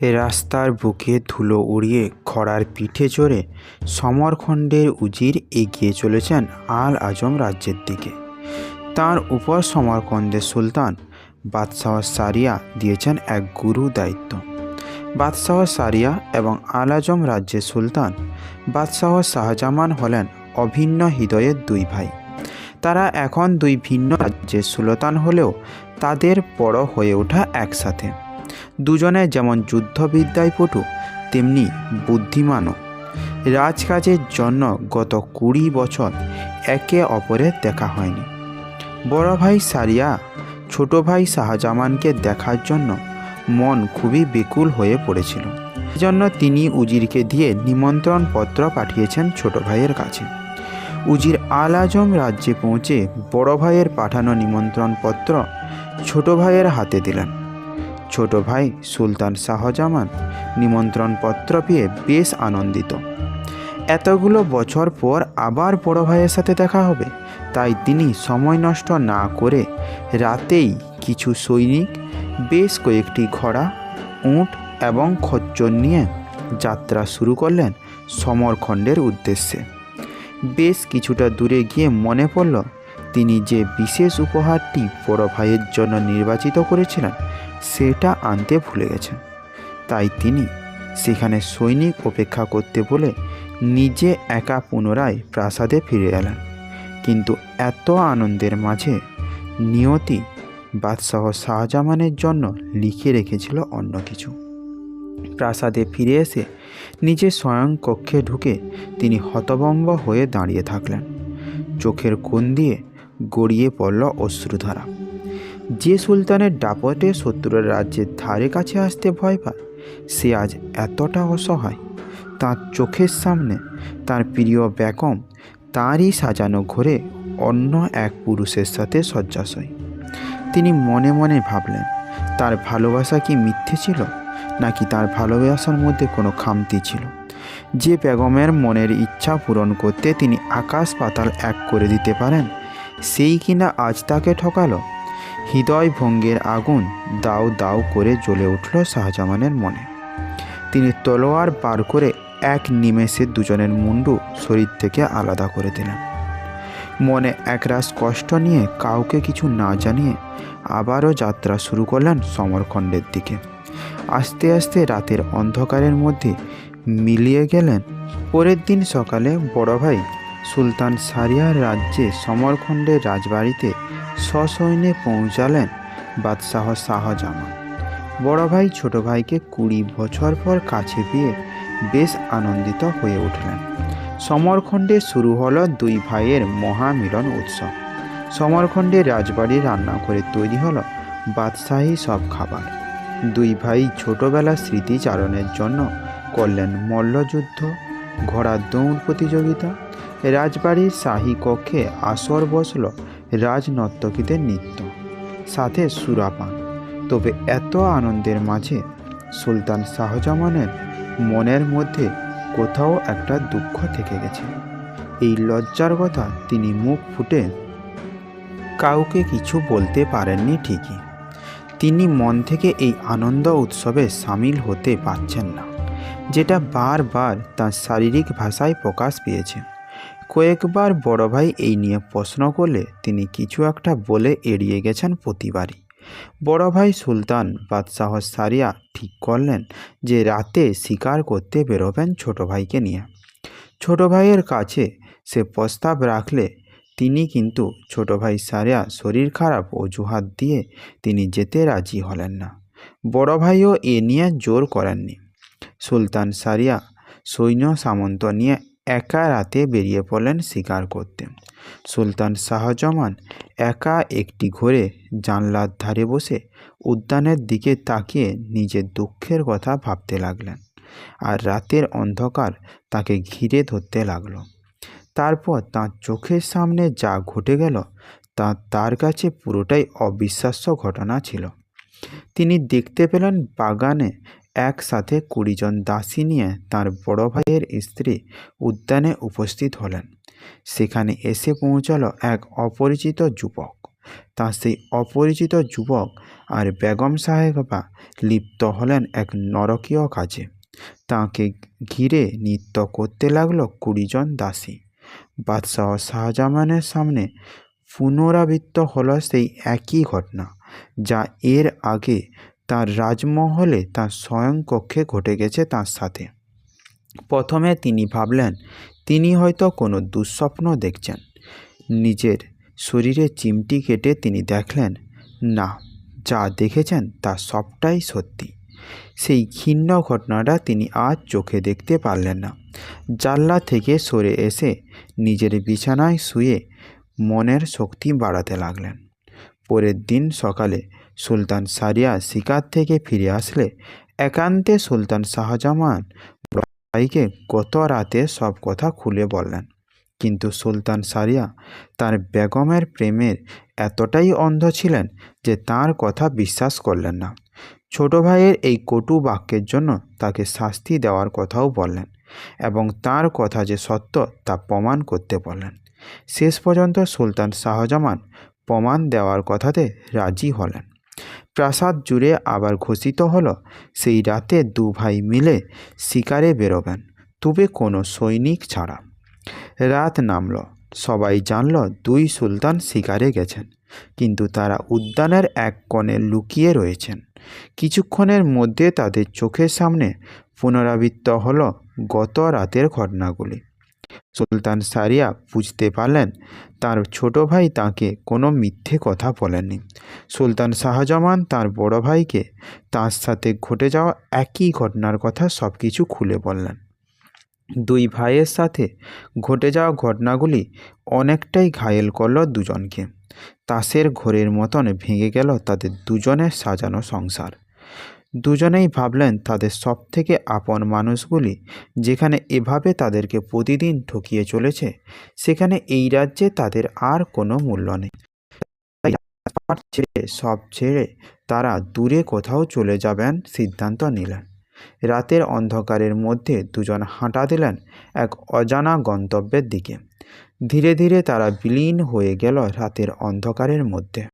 রাস্তার বুকে ধুলো উড়িয়ে খড়ার পিঠে চড়ে সমরখণ্ডের উজির এগিয়ে চলেছেন আল আজম রাজ্যের দিকে। তার উপর সমরখণ্ডের সুলতান বাদশাহ সারিয়া দিয়েছেন এক গুরু দায়িত্ব। বাদশাহ সারিয়া এবং আল আজম রাজ্যের সুলতান বাদশাহ শাহজামান হলেন অভিন্ন হৃদয়ের দুই ভাই। তারা এখন দুই ভিন্ন রাজ্যের সুলতান হলেও তাদের বড় হয়ে ওঠা একসাথে। দুজনে যেমন যুদ্ধবিদ্যায় পটু, তেমনি বুদ্ধিমানও। রাজকাজের জন্য গত কুড়ি বছর একে অপরের দেখা হয়নি। বড় ভাই সারিয়া, ছোট ভাই শাহজামানকে দেখার জন্য মন খুবই বেকুল হয়ে পড়েছিল। এজন্য তিনি উজিরকে দিয়ে নিমন্ত্রণ পত্র পাঠিয়েছেন ছোট ভাইয়ের কাছে। উজির আল আজম রাজ্যে পৌঁছে বড় ভাইয়ের পাঠানো নিমন্ত্রণ পত্র ছোট ভাইয়ের হাতে দিলেন। ছোট ভাই সুলতান শাহজামান নিমন্ত্রণপত্র পেয়ে বেশ আনন্দিত। এতগুলো বছর পর আবার বড় ভাইয়ের সাথে দেখা হবে। তাই তিনি সময় নষ্ট না করে রাতেই কিছু সৈনিক, বেশ কয়েকটি ঘোড়া, উট এবং খচ্চর নিয়ে যাত্রা শুরু করলেন সমরখণ্ডের উদ্দেশ্যে। বেশ কিছুটা দূরে গিয়ে মনে পড়ল, তিনি যে বিশেষ উপহারটি বড় ভাইয়ের জন্য নির্বাচিত করেছিলেন সেটা আনতে ভুলে গেছেন। তাই তিনি সেখানে সৈনিক অপেক্ষা করতে বলে নিজে একা পুনরায় প্রাসাদে ফিরে এলেন। কিন্তু এত আনন্দের মাঝে নিয়তি বাদশাহ শাহজামানের জন্য লিখে রেখেছিল অন্য কিছু। প্রাসাদে ফিরে এসে নিজে স্বয়ং কক্ষে ঢুকে তিনি হতবম্ব হয়ে দাঁড়িয়ে থাকলেন। চোখের কোণ দিয়ে গড়িয়ে পড়ল অশ্রুধারা। যে সুলতানের ডাপটে শত্রুর রাজ্যের ধারে কাছে আসতে ভয় পায়, সে আজ এতটা অসহায়। তার চোখের সামনে তার প্রিয় বেগম তারই সাজানো ঘরে অন্য এক পুরুষের সাথে শয্যাশয়। তিনি মনে মনে ভাবলেন, তার ভালোবাসা কি মিথ্যে ছিল, নাকি তার ভালোবাসার মধ্যে কোনো খামতি ছিল? যে বেগমের মনের ইচ্ছা পূরণ করতে তিনি আকাশ পাতাল এক করে দিতে পারেন, সেই কিনা আজ তাকে ঠকালো? হৃদয় ভঙ্গের আগুন দাও দাউ করে জ্বলে উঠল শাহজামানের মনে। তিনি তলোয়ার বার করে এক নিমেষে দুজনের মুন্ডু শরীর থেকে আলাদা করে দিলেন। মনে একরাশ কষ্ট নিয়ে কাউকে কিছু না জানিয়ে আবারও যাত্রা শুরু করলেন সমরখণ্ডের দিকে। আস্তে আস্তে রাতের অন্ধকারের মধ্যে মিলিয়ে গেলেন। পরের দিন সকালে বড় ভাই সুলতান সারিয়ার রাজ্যে সমরখণ্ডের রাজবাড়িতে সসৈন্যে পৌঁছালেন বাদশাহ শাহজামান। বড় ভাই ছোট ভাইকে কুড়ি বছর পর কাছে পেয়ে বেশ আনন্দিত হয়ে উঠলেন। সমরখণ্ডে শুরু হলো দুই ভাইয়ের মহামিলন উৎসব। সমরখণ্ডে রাজবাড়ির রান্নাঘরে তৈরি হলো বাদশাহী সব খাবার। দুই ভাই ছোটবেলার স্মৃতিচারণের জন্য করলেন মল্লযুদ্ধ, ঘোড়ার দৌড় প্রতিযোগিতা রাজবাড়ির শাহী কক্ষে আসর বসল রাজনর্তকীদের নৃত্য, সাথে সুরাপান তবে এত আনন্দের মাঝে সুলতান শাহজামানের মনের মধ্যে কোথাও একটা দুঃখ থেকে গেছে। এই লজ্জার কথা তিনি মুখ ফুটে কাউকে কিছু বলতে পারেননি ঠিকই। তিনি মন থেকে এই আনন্দ উৎসবে সামিল হতে পারছেন না, যেটা বারবার তার শারীরিক ভাষায় প্রকাশ পেয়েছে। কয়েকবার বড় ভাই এই নিয়ে প্রশ্ন করলে তিনি কিছু একটা বলে এড়িয়ে গেছেন প্রতিবারই। বড় ভাই সুলতান বাদশাহ সারিয়া ঠিক করলেন যে রাতে শিকার করতে বেরোবেন ছোট ভাইকে নিয়ে। ছোট ভাইয়ের কাছে সে প্রস্তাব রাখলে তিনি কিন্তু ছোট ভাই সারিয়া শরীর খারাপ অজুহাত দিয়ে তিনি যেতে রাজি হলেন না। বড় ভাইও এ নিয়ে জোর করেননি। সুলতান সারিয়া সৈন্য সামন্ত নিয়ে একা রাতে বেরিয়ে পড়লেন শিকার করতে। সুলতান শাহজামান একা একটি ঘরে জানলার ধারে বসে উদ্যানের দিকে তাকিয়ে নিজের দুঃখের কথা ভাবতে লাগলেন আর রাতের অন্ধকার তাকে ঘিরে ধরতে লাগল। তারপর তার চোখের সামনে যা ঘটে গেল তা তার কাছে পুরোটাই অবিশ্বাস্য ঘটনা ছিল। তিনি দেখতে পেলেন বাগানে একসাথে কুড়িজন দাসী নিয়ে তার বড় ভাইয়ের স্ত্রী উদ্যানে উপস্থিত হলেন। সেখানে এসে পৌঁছালো এক অপরিচিত যুবক। তা সেই অপরিচিত যুবক আর বেগম সাহেবা লিপ্ত হলেন এক নরকীয় কাজে। তাকে ঘিরে নৃত্য করতে লাগল কুড়িজন দাসী। বাদশাহ শাহজামানের সামনে পুনরাবৃত্ত হলো সেই একই ঘটনা, যা এর আগে তার রাজমহলে তার স্বয়ং কক্ষে ঘটে গেছে তার সাথে। প্রথমে তিনি ভাবলেন, তিনি হয়তো কোনো দুঃস্বপ্ন দেখছেন। নিজের শরীরে চিমটি কেটে তিনি দেখলেন, না, যা দেখেছেন তা সবটাই সত্যি। সেই ঘিন্ন ঘটনাটা তিনি আজ চোখে দেখতে পারলেন না। জানলা থেকে সরে এসে নিজের বিছানায় শুয়ে মনের শক্তি বাড়াতে লাগলেন। পরের দিন সকালে সুলতান সারিয়া শিকার থেকে ফিরে আসলে। একান্তে সুলতান শাহজামান ভাইকে গত রাতে সব কথা খুলে বললেন। কিন্তু সুলতান সারিয়া তার বেগমের প্রেমের এতটাই অন্ধ ছিলেন যে তার কথা বিশ্বাস করলেন না। ছোট ভাইয়ের এই কটু বাক্যের জন্য তাকে শাস্তি দেওয়ার কথাও বললেন এবং তার কথা যে সত্য তা প্রমাণ করতে বললেন। শেষ পর্যন্ত সুলতান শাহজামান প্রমাণ দেওয়ার কথাতে রাজি হলেন। প্রাসাদ জুড়ে আবার ঘোষিত হলো, সেই রাতে দু ভাই মিলে শিকারে বেরোবেন, তবে কোনো সৈনিক ছাড়া। রাত নামল, সবাই জানল দুই সুলতান শিকারে গেছেন, কিন্তু তারা উদ্যানের এক কোণে লুকিয়ে রয়েছেন। কিছুক্ষণের মধ্যে তাদের চোখের সামনে পুনরাবৃত্ত হলো গত রাতের ঘটনাগুলি। সুলতান সারিয়া বুঝতে পারলেন, তার ছোট ভাই তাকে কোনো মিথ্যে কথা বলেননি। সুলতান শাহজামান তার বড় ভাইকে তার সাথে ঘটে যাওয়া একই ঘটনার কথা সব কিছু খুলে বললেন। দুই ভাইয়ের সাথে ঘটে যাওয়া ঘটনাগুলি অনেকটাই ঘায়েল করল দুজনকে। তাসের ঘোরের মতন ভেঙে গেল তাদের দুজনের সাজানো সংসার। দুজনেই ভাবলেন তাদের সব থেকে আপন মানুষগুলি, যেখানে এভাবে তাদেরকে প্রতিদিন ঠকিয়ে চলেছে, সেখানে এই রাজ্যে তাদের আর কোনো মূল্য নেই। ছেড়ে, সব ছেড়ে তারা দূরে কোথাও চলে যাবেন সিদ্ধান্ত নিলেন। রাতের অন্ধকারের মধ্যে দুজন হাঁটা দিলেন এক অজানা গন্তব্যের দিকে। ধীরে ধীরে তারা বিলীন হয়ে গেল রাতের অন্ধকারের মধ্যে।